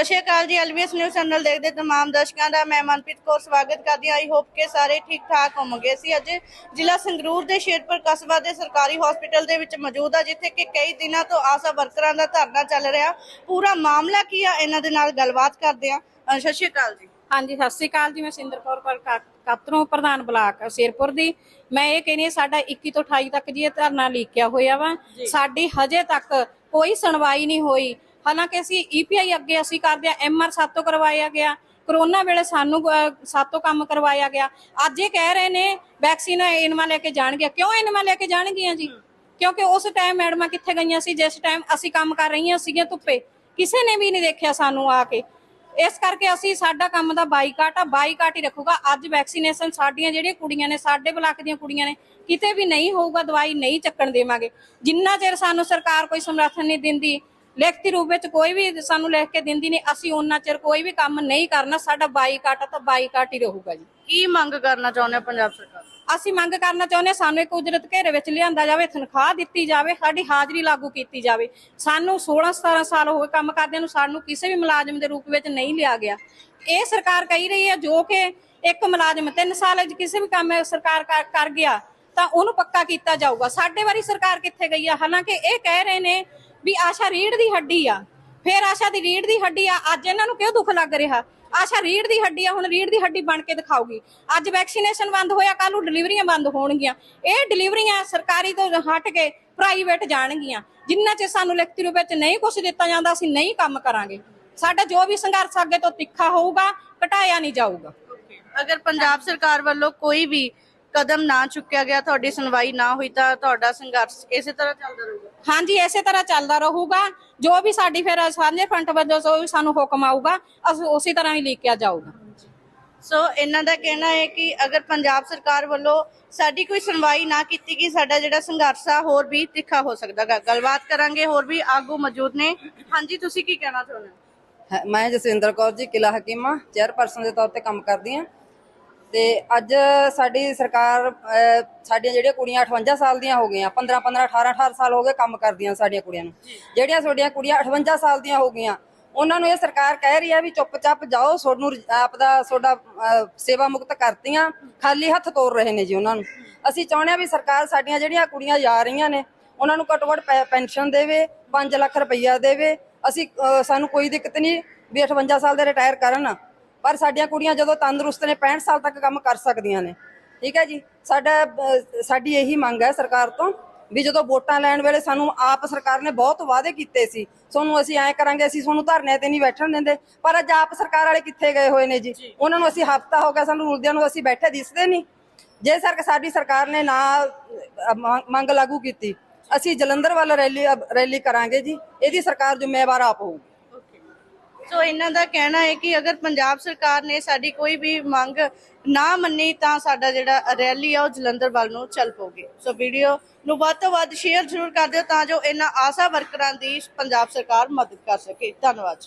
ਸਤਿ ਸ਼੍ਰੀ ਅਕਾਲ ਜੀ LBS news channel ਦੇਖਦੇ ਤਮਾਮ ਦਰਸ਼ਕਾਂ ਦਾ ਮੈਂ ਮਨਪ੍ਰੀਤ ਕੌਰ ਸਵਾਗਤ ਕਰਦੀ ਹਾਂ। ਆਈ ਹੋਪ ਕਿ ਸਾਰੇ ਠੀਕ ਠਾਕ ਹੋਵੋਗੇ। ਅਸੀਂ ਅੱਜ ਜ਼ਿਲ੍ਹਾ ਸੰਗਰੂਰ ਦੇ ਸ਼ੇਰਪੁਰ ਕਸਬਾ ਦੇ ਸਰਕਾਰੀ ਹਸਪੀਟਲ ਦੇ ਵਿੱਚ ਮੌਜੂਦ ਆ ਜਿੱਥੇ ਕਿ ਕਈ ਦਿਨਾਂ ਤੋਂ ਆਸਾ ਵਰਕਰਾਂ ਦਾ ਧਰਨਾ ਚੱਲ ਰਿਹਾ। ਪੂਰਾ ਮਾਮਲਾ ਕੀ ਆ? ਇਹਨਾਂ ਦੇ ਨਾਲ ਗੱਲਬਾਤ ਕਰਦੇ ਆ ਸਤਿ ਸ਼੍ਰੀ ਅਕਾਲ ਜੀ। ਹਾਂਜੀ ਸਤਿ ਸ੍ਰੀ ਅਕਾਲ ਜੀ। ਮੈਂ ਸਿੰਦਰ ਕੌਰ ਪਰ ਕਾਤਰੋਂ ਪ੍ਰਧਾਨ ਬਲਾਕ ਸ਼ੇਰਪੁਰ ਦੀ। ਮੈਂ ਇਹ ਕਹਿੰਦੀ ਸਾਡਾ 21 ਤੋਂ 28 ਤੱਕ ਜੀ ਇਹ ਧਰਨਾ ਲਿਖਿਆ ਹੋਇਆ ਵਾ। ਸਾਡੀ ਹਜੇ ਤੱਕ ਕੋਈ ਸੁਣਵਾਈ ਨਹੀਂ ਹੋਈ। ਹਾਲਾਂਕਿ ਅਸੀਂ ਈਪੀਆਈ ਅੱਗੇ ਅਸੀਂ ਕਰਦੇ ਆ ਐਮਆਰ ਸਾਤੋਂ ਕਰਵਾਇਆ ਗਿਆ। ਕਰੋਨਾ ਵੇਲੇ ਸਾਨੂੰ ਅਹ, ਸਾਤੋਂ ਕੰਮ ਕਰਵਾਇਆ ਗਿਆ। ਅੱਜ ਇਹ ਕਹਿ ਰਹੇ ਨੇ ਵੈਕਸੀਨ ਇਨਮਾ ਲੈ ਕੇ ਜਾਣਗੇ ਕਿਉਂ ਇਨਮਾ ਲੈ ਕੇ ਜਾਣਗੀਆਂ ਜੀ? ਕਿਉਂਕਿ ਉਸ ਟਾਈਮ ਮੈਡਮਾਂ ਕਿੱਥੇ ਗਈਆਂ ਸੀ? ਜਿਸ ਟਾਈਮ ਅਸੀਂ ਕੰਮ ਕਰ ਰਹੀਆਂ ਸੀਗੀਆਂ ਧੁੱਪੇ। ਕਿਸੇ ਨੇ ਵੀ ਨਹੀਂ ਦੇਖਿਆ ਸਾਨੂੰ ਆ ਕੇ। ਇਸ ਕਰਕੇ ਅਸੀਂ ਸਾਡਾ ਕੰਮ ਦਾ ਬਾਈਕਾਟ ਆ ਬਾਈਕਾਟ ਹੀ ਰੱਖੂਗਾ। ਅੱਜ ਵੈਕਸੀਨੇਸ਼ਨ ਸਾਡੀਆਂ ਜਿਹੜੀਆਂ ਕੁੜੀਆਂ ਨੇ ਸਾਡੇ ਬਲਾਕ ਦੀਆਂ ਕੁੜੀਆਂ ਨੇ ਕਿਤੇ ਵੀ ਨਹੀਂ ਹੋਊਗਾ ਦਵਾਈ ਨਹੀਂ ਚੱਕਣ ਦੇਵਾਂਗੇ। ਜਿੰਨਾ ਚਿਰ ਸਾਨੂੰ ਸਰਕਾਰ ਕੋਈ ਸਮਰਥਨ ਨਹੀਂ ਦਿੰਦੀ ਲਿਖਤੀ ਰੂਪ ਵਿੱਚ ਕੋਈ ਵੀ ਸਾਨੂੰ ਲਿਖ ਕੇ ਦਿੰਦੀ ਨਹੀਂ ਅਸੀਂ ਉਹਨਾਂ ਚਿਰ ਕੋਈ ਵੀ ਕੰਮ ਨਹੀਂ ਕਰਨਾ ਸਾਡਾ ਬਾਈਕਾਟ ਆ ਤਾਂ ਬਾਈਕਾਟ ਹੀ ਰਹੂਗਾ ਜੀ। ਕੀ ਮੰਗ ਕਰਨਾ ਚਾਹੁੰਦੇ ਹੋ ਪੰਜਾਬ ਸਰਕਾਰ? ਅਸੀਂ ਮੰਗ ਕਰਨਾ ਚਾਹੁੰਦੇ ਹਾਂ ਸਾਨੂੰ ਇੱਕ ਉਜਰਤ ਘੇਰੇ ਵਿੱਚ ਲਿਆਂਦਾ ਜਾਵੇ ਤਨਖਾਹ ਦਿੱਤੀ ਜਾਵੇ ਸਾਡੀ ਹਾਜ਼ਰੀ ਲਾਗੂ ਕੀਤੀ ਜਾਵੇ। ਸਾਨੂੰ 16 17 ਸਾਲ ਹੋ ਗਏ ਕੰਮ ਕਰਦਿਆਂ ਨੂੰ ਸਾਨੂੰ ਕਿਸੇ ਵੀ ਮੁਲਾਜ਼ਮ ਦੇ ਰੂਪ ਵਿੱਚ ਨਹੀਂ ਲਿਆ ਗਿਆ। ਇਹ ਸਰਕਾਰ ਕਹੀ ਰਹੀ ਹੈ ਜੋ ਕਿ ਇੱਕ ਮੁਲਾਜ਼ਮ 3 ਸਾਲ ਵਿੱਚ ਕਿਸੇ ਵੀ ਕੰਮ ਸਰਕਾਰ ਕਰ- ਕਰ ਗਿਆ ਤਾਂ ਉਹਨੂੰ ਪੱਕਾ ਕੀਤਾ ਜਾਊਗਾ। ਸਾਡੇ ਵਾਰੀ ਸਰਕਾਰ ਕਿੱਥੇ ਗਈ ਆ? ਹਾਲਾਂਕਿ ਇਹ ਕਹਿ ਰਹੇ ਨੇ ਵੀ ਆਸ਼ਾ ਰੀੜ ਦੀ ਹੱਡੀ ਆ। ਫਿਰ ਆਸ਼ਾ ਦੀ ਰੀੜ ਦੀ ਹੱਡੀ ਆ। ਅੱਜ ਇਹਨਾਂ ਨੂੰ ਕਿਉਂ ਦੁੱਖ ਲੱਗ ਰਿਹਾ? ਆਸ਼ਾ ਰੀੜ ਦੀ ਹੱਡੀ ਆ, ਹੁਣ ਰੀੜ ਦੀ ਹੱਡੀ ਬਣ ਕੇ ਦਿਖਾਊਗੀ। ਅੱਜ ਵੈਕਸੀਨੇਸ਼ਨ ਬੰਦ ਹੋਇਆ ਕੱਲ ਨੂੰ ਡਿਲੀਵਰੀਆਂ ਬੰਦ ਹੋਣਗੀਆਂ। ਇਹ ਡਿਲੀਵਰੀਆਂ ਸਰਕਾਰੀ ਤੋਂ ਹਟ ਕੇ ਪ੍ਰਾਈਵੇਟ ਜਾਣਗੀਆਂ। ਜਿੰਨਾ ਚਿਰ ਸਾਨੂੰ ਲਿਖਤੀ ਰੂਪ ਵਿੱਚ ਨਹੀਂ ਕੁਝ ਦਿੱਤਾ ਜਾਂਦਾ, ਅਸੀਂ ਨਹੀਂ ਕੰਮ ਕਰਾਂਗੇ। ਸਾਡਾ ਜੋ ਵੀ ਸੰਘਰਸ਼ ਅੱਗੇ ਤੋਂ ਤਿੱਖਾ ਹੋਊਗਾ, ਘਟਾਇਆ ਨਹੀਂ ਜਾਊਗਾ। ਅਗਰ ਪੰਜਾਬ ਸਰਕਾਰ ਵੱਲੋਂ ਕੋਈ ਵੀ ਕਦਮ ਨਾ ਚੁੱਕਿਆ ਗਿਆ ਤੁਹਾਡੀ ਸੁਣਵਾਈ ਨਾ ਹੋਈ ਤਾਂ ਤੁਹਾਡਾ ਸੰਘਰਸ਼ ਇਸੇ ਤਰ੍ਹਾਂ ਚੱਲਦਾ ਰਹੂਗਾ? ਹਾਂਜੀ ਇਸੇ ਤਰ੍ਹਾਂ ਚੱਲਦਾ ਰਹੂਗਾ। ਜੋ ਵੀ ਸਾਡੀ ਫਿਰ ਸਾਂਝੇ ਫਰੰਟ ਵੱਲੋਂ ਜੋ ਵੀ ਸਾਨੂੰ ਹੁਕਮ ਆਊਗਾ ਅਸੀਂ ਉਸੇ ਤਰ੍ਹਾਂ ਹੀ ਲਿਖਿਆ ਜਾਊਗਾ। ਸੋ ਇਹਨਾਂ ਦਾ ਕਹਿਣਾ ਹੈ ਕਿ ਅਗਰ ਪੰਜਾਬ ਸਰਕਾਰ ਵੱਲੋਂ ਸਾਡੀ ਕੋਈ ਸੁਣਵਾਈ ਨਾ ਕੀਤੀ ਗਈ ਸਾਡਾ ਜਿਹੜਾ ਸੰਘਰਸ਼ ਆ ਹੋਰ ਵੀ ਤਿੱਖਾ ਹੋ ਸਕਦਾ ਗਾ। ਗੱਲਬਾਤ ਕਰਾਂਗੇ ਹੋਰ ਵੀ ਆਗੂ ਮੌਜੂਦ ਨੇ। ਹਾਂਜੀ ਤੁਸੀਂ ਕੀ ਕਹਿਣਾ ਚਾਹੁੰਦੇ ਹੋ? ਹੈ- ਮੈਂ ਜਸਵਿੰਦਰ ਕੌਰ ਜੀ ਕਿਲਾ ਹਕੀਮਾ ਚੇਅਰਪਰਸਨ ਦੇ ਤੌਰ ਤੇ ਕੰਮ ਕਰਦੀ ਹਾਂ। ਤੇ ਅੱਜ ਸਾਡੀ ਸਰਕਾਰ ਸਾਡੀਆਂ ਜਿਹੜੀਆਂ ਕੁੜੀਆਂ 58 ਸਾਲ ਦੀਆਂ ਹੋ ਗਈਆਂ 15 15 18 18 ਸਾਲ ਹੋ ਗਏ ਕੰਮ ਕਰਦੀਆਂ ਸਾਡੀਆਂ ਕੁੜੀਆਂ ਨੂੰ। ਜਿਹੜੀਆਂ ਤੁਹਾਡੀਆਂ ਕੁੜੀਆਂ 58 ਸਾਲ ਦੀਆਂ ਹੋ ਗਈਆਂ ਉਹਨਾਂ ਨੂੰ ਇਹ ਸਰਕਾਰ ਕਹਿ ਰਹੀ ਹੈ ਵੀ ਚੁੱਪਚਾਪ ਜਾਓ ਤੁਹਾਨੂੰ ਆਪ ਦਾ ਤੁਹਾਡਾ ਸੇਵਾ ਮੁਕਤ ਕਰਤੀਆਂ ਖਾਲੀ ਹੱਥ ਤੋਰ ਰਹੇ ਨੇ ਜੀ ਉਹਨਾਂ ਨੂੰ। ਅਸੀਂ ਚਾਹੁੰਦੇ ਹਾਂ ਵੀ ਸਰਕਾਰ ਸਾਡੀਆਂ ਜਿਹੜੀਆਂ ਕੁੜੀਆਂ ਜਾ ਰਹੀਆਂ ਨੇ ਉਹਨਾਂ ਨੂੰ ਘੱਟੋ ਘੱਟ ਪੈਨਸ਼ਨ ਦੇਵੇ 5 ਲੱਖ ਰੁਪਈਆ ਦੇਵੇ। ਅਸੀਂ ਸਾਨੂੰ ਕੋਈ ਦਿੱਕਤ ਨਹੀਂ ਵੀ 58 ਸਾਲ ਦੇ ਰਿਟਾਇਰ ਕਰਨ। ਪਰ ਸਾਡੀਆਂ ਕੁੜੀਆਂ ਜਦੋਂ ਤੰਦਰੁਸਤ ਨੇ 65 ਸਾਲ ਤੱਕ ਕੰਮ ਕਰ ਸਕਦੀਆਂ ਨੇ। ਠੀਕ ਹੈ ਜੀ? ਸਾਡਾ ਸਾਡੀ ਇਹੀ ਮੰਗ ਹੈ ਸਰਕਾਰ ਤੋਂ ਵੀ ਜਦੋਂ ਵੋਟਾਂ ਲੈਣ ਵੇਲੇ ਸਾਨੂੰ ਆਪ ਸਰਕਾਰ ਨੇ ਬਹੁਤ ਵਾਅਦੇ ਕੀਤੇ ਸੀ। ਤੁਹਾਨੂੰ ਅਸੀਂ ਐਂ ਕਰਾਂਗੇ ਅਸੀਂ ਤੁਹਾਨੂੰ ਧਰਨੇ ਤੇ ਨਹੀਂ ਬੈਠਣ ਦਿੰਦੇ। ਪਰ ਅੱਜ ਆਪ ਸਰਕਾਰ ਵਾਲੇ ਕਿੱਥੇ ਗਏ ਹੋਏ ਨੇ ਜੀ? ਉਹਨਾਂ ਨੂੰ ਅਸੀਂ ਹਫਤਾ ਹੋ ਗਿਆ ਸਾਨੂੰ ਰੁਲਦਿਆਂ ਨੂੰ ਅਸੀਂ ਬੈਠੇ ਦਿਸਦੇ ਨਹੀਂ। ਜੇ ਸਰ ਸਾਡੀ ਸਰਕਾਰ ਨੇ ਨਾ ਮੰਗ ਲਾਗੂ ਕੀਤੀ ਅਸੀਂ ਜਲੰਧਰ ਵੱਲ ਰੈਲੀ ਰੈਲੀ ਕਰਾਂਗੇ ਜੀ। ਇਹਦੀ ਸਰਕਾਰ ਜ਼ਿੰਮੇਵਾਰ ਆਪ ਹੋਊਗੀ। ਸੋ ਇਹਨਾਂ ਦਾ ਕਹਿਣਾ ਹੈ ਕਿ ਅਗਰ ਪੰਜਾਬ ਸਰਕਾਰ ਨੇ ਸਾਡੀ ਕੋਈ ਵੀ ਮੰਗ ਨਾ ਮੰਨੀ, ਤਾਂ ਸਾਡਾ ਜਿਹੜਾ ਰੈਲੀ ਆ, ਉਹ ਜਲੰਧਰ ਵੱਲ ਨੂੰ ਚੱਲ ਪਊਗੀ। ਸੋ ਵੀਡੀਓ ਨੂੰ ਵੱਧ ਤੋਂ ਵੱਧ ਸ਼ੇਅਰ ਜ਼ਰੂਰ ਕਰ ਦਿਓ, ਤਾਂ ਜੋ ਇਹਨਾਂ ਆਸਾ ਵਰਕਰਾਂ ਦੀ ਪੰਜਾਬ ਸਰਕਾਰ ਮਦਦ ਕਰ ਸਕੇ। ਧੰਨਵਾਦ